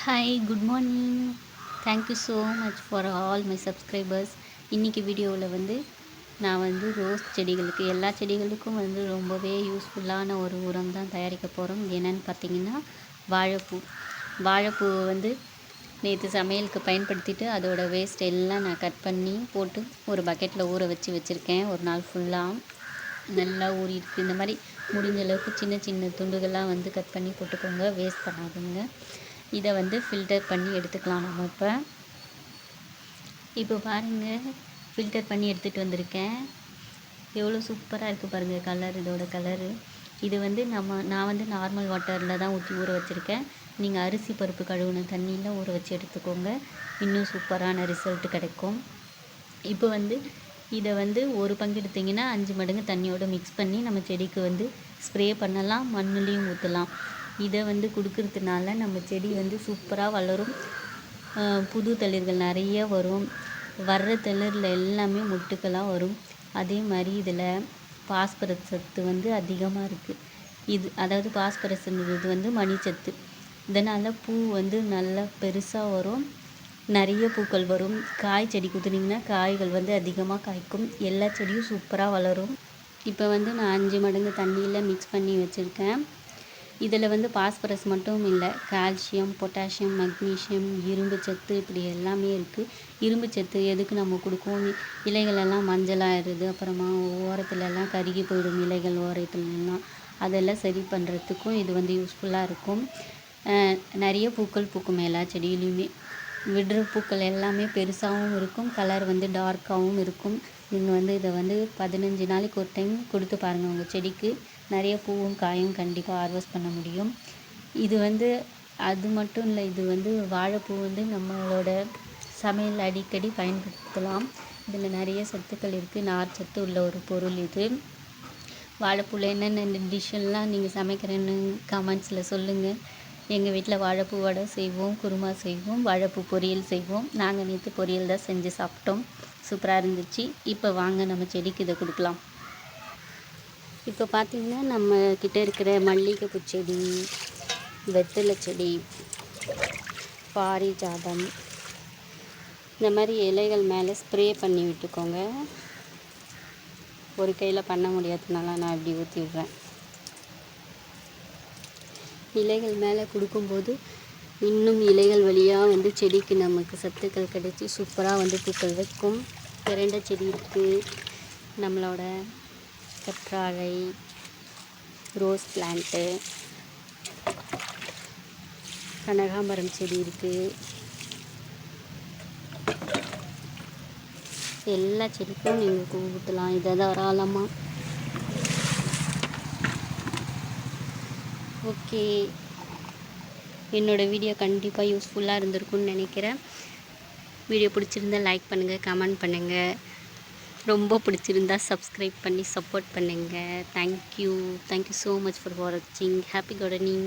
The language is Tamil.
Hi good morning thank you so much for all my subscribers இன்றைக்கி வீடியோவில் வந்து நான் வந்து ரோஸ் செடிகளுக்கு எல்லா செடிகளுக்கும் வந்து ரொம்பவே யூஸ்ஃபுல்லான ஒரு உரம் தான் தயாரிக்க போகிறோம் என்னென்னு பார்த்தீங்கன்னா வாழைப்பூ. வாழைப்பூ வந்து நேற்று சமையலுக்கு பயன்படுத்திட்டு அதோட வேஸ்ட் எல்லாம் நான் கட் பண்ணி போட்டு ஒரு பக்கெட்டில் ஊற வச்சு வச்சுருக்கேன். ஒரு நாள் ஃபுல்லாக நல்லா ஊறிருக்கு இந்த மாதிரி முடிஞ்ச அளவுக்கு சின்ன சின்ன துண்டுகள்லாம் வந்து கட் பண்ணி போட்டுக்கோங்க. வேஸ்ட் பண்ணாதுங்க. இதை வந்து ஃபில்டர் பண்ணி எடுத்துக்கலாம் நம்ம இப்போ. இப்போ பாருங்கள் ஃபில்டர் பண்ணி எடுத்துகிட்டு வந்திருக்கேன். எவ்வளோ சூப்பராக இருக்குது பாருங்கள் கலர் இதோட கலரு இது வந்து நம்ம நான் வந்து நார்மல் வாட்டரில் தான் ஊற்றி ஊற வச்சுருக்கேன். நீங்கள் அரிசி பருப்பு கழுவுன தண்ணியில் ஊற வச்சு எடுத்துக்கோங்க. இன்னும் சூப்பரான ரிசல்ட் கிடைக்கும். இப்போ வந்து இதை வந்து ஒரு பங்கு எடுத்திங்கன்னா அஞ்சு மடங்கு தண்ணியோடு மிக்ஸ் பண்ணி நம்ம செடிக்கு வந்து ஸ்ப்ரே பண்ணலாம் மண்ணுலேயும் ஊற்றலாம் இதை வந்து கொடுக்கறதுனால நம்ம செடி வந்து சூப்பராக வளரும். புது தளிர்கள் நிறைய வரும். வர்ற தளிரில் எல்லாமே முட்டுக்களாக வரும். அதே மாதிரி இதில் பாஸ்பரஸ் சத்து வந்து அதிகமாக இருக்குது இது அதாவது பாஸ்பரஸ்ன்றது வந்து மணிச்சத்து. இதனால் பூ வந்து நல்லா பெருசாக வரும். நிறைய பூக்கள் வரும். காய் செடி கொடுத்துனிங்கன்னா காய்கள் வந்து அதிகமாக காய்க்கும். எல்லா செடியும் சூப்பராக வளரும். இப்போ வந்து நான் அஞ்சு மடங்கு தண்ணியில் மிக்ஸ் பண்ணி வச்சுருக்கேன். இதில் வந்து பாஸ்பரஸ் மட்டும் இல்லை கால்சியம் பொட்டாசியம் மக்னீஷியம் இரும்பு சத்து இப்படி எல்லாமே இருக்குது இரும்பு சத்து எதுக்கு நம்ம கொடுக்கும் இலைகளெல்லாம் மஞ்சளாகிடுது அப்புறமா ஓரத்துலலாம் கருகி போயிடும் இலைகள் ஓரத்துலலாம். அதெல்லாம் சரி பண்ணுறதுக்கும் இது வந்து யூஸ்ஃபுல்லாக இருக்கும். நிறைய பூக்கள் பூக்கும் எல்லா செடியிலையுமே விடுற பூக்கள் எல்லாமே பெருசாகவும் இருக்கும் கலர் வந்து டார்க்காகவும் இருக்கும். நீங்கள் வந்து இதை வந்து பதினஞ்சு நாளைக்கு ஒரு டைம் கொடுத்து பாருங்கள் உங்கள் செடிக்கு. நிறைய பூவும் காயும் கண்டிப்பாக ஹார்வெஸ்ட் பண்ண முடியும். இது வந்து அது மட்டும் இல்லை இது வந்து வாழைப்பூ வந்து நம்மளோட சமையல் அடிக்கடி பயன்படுத்தலாம். இதில் நிறைய சத்துக்கள் இருக்குது நார் சத்து உள்ள ஒரு பொருள் இது. வாழைப்பூவில் என்னென்ன டிஷ்ஷெல்லாம் நீங்கள் சமைக்கிறேன்னு கமெண்ட்ஸில் சொல்லுங்கள் எங்கள் வீட்டில் வாழைப்பூ வடை செய்வோம் குருமா செய்வோம் வாழைப்பூ பொரியல் செய்வோம். நாங்கள் நேற்று பொரியல் தான் செஞ்சு சாப்பிட்டோம். சூப்பராக இருந்துச்சு. இப்போ வாங்க நம்ம செடிக்கு இதை கொடுக்கலாம். இப்போ பார்த்திங்கன்னா நம்ம கிட்டே இருக்கிற மல்லிகைப்பூ செடி வெத்தலை செடி பாரிஜாதம் இந்த மாதிரி இலைகள் மேலே ஸ்ப்ரே பண்ணி விட்டுக்கோங்க. ஒரு கையில் பண்ண முடியாததுனால நான் இப்படி ஊற்றி விடுறேன். இலைகள் மேலே கொடுக்கும்போது இன்னும் இலைகள் வழியாக வந்து செடிக்கு நமக்கு சத்துக்கள் கிடைச்சி சூப்பராக வந்து பூக்கள் வைக்கும். பிரண்ட செடி இருக்குது நம்மளோட கற்றாழை ரோஸ் பிளான்ட்டு கனகாம்பரம் செடி இருக்குது எல்லா செடிக்கும் நீங்கள் கூப்பிட்டலாம் இதை தாராளமாக ஓகே. என்னோடய வீடியோ கண்டிப்பாக யூஸ்ஃபுல்லாக இருந்திருக்கும்னு நினைக்கிறேன். வீடியோ பிடிச்சிருந்தா லைக் பண்ணுங்கள் கமெண்ட் பண்ணுங்கள் ரொம்ப பிடிச்சிருந்தா சப்ஸ்கிரைப் பண்ணி சப்போர்ட் பண்ணுங்கள் thank you thank you so much for வாட்சிங் ஹாப்பி கார்டனிங்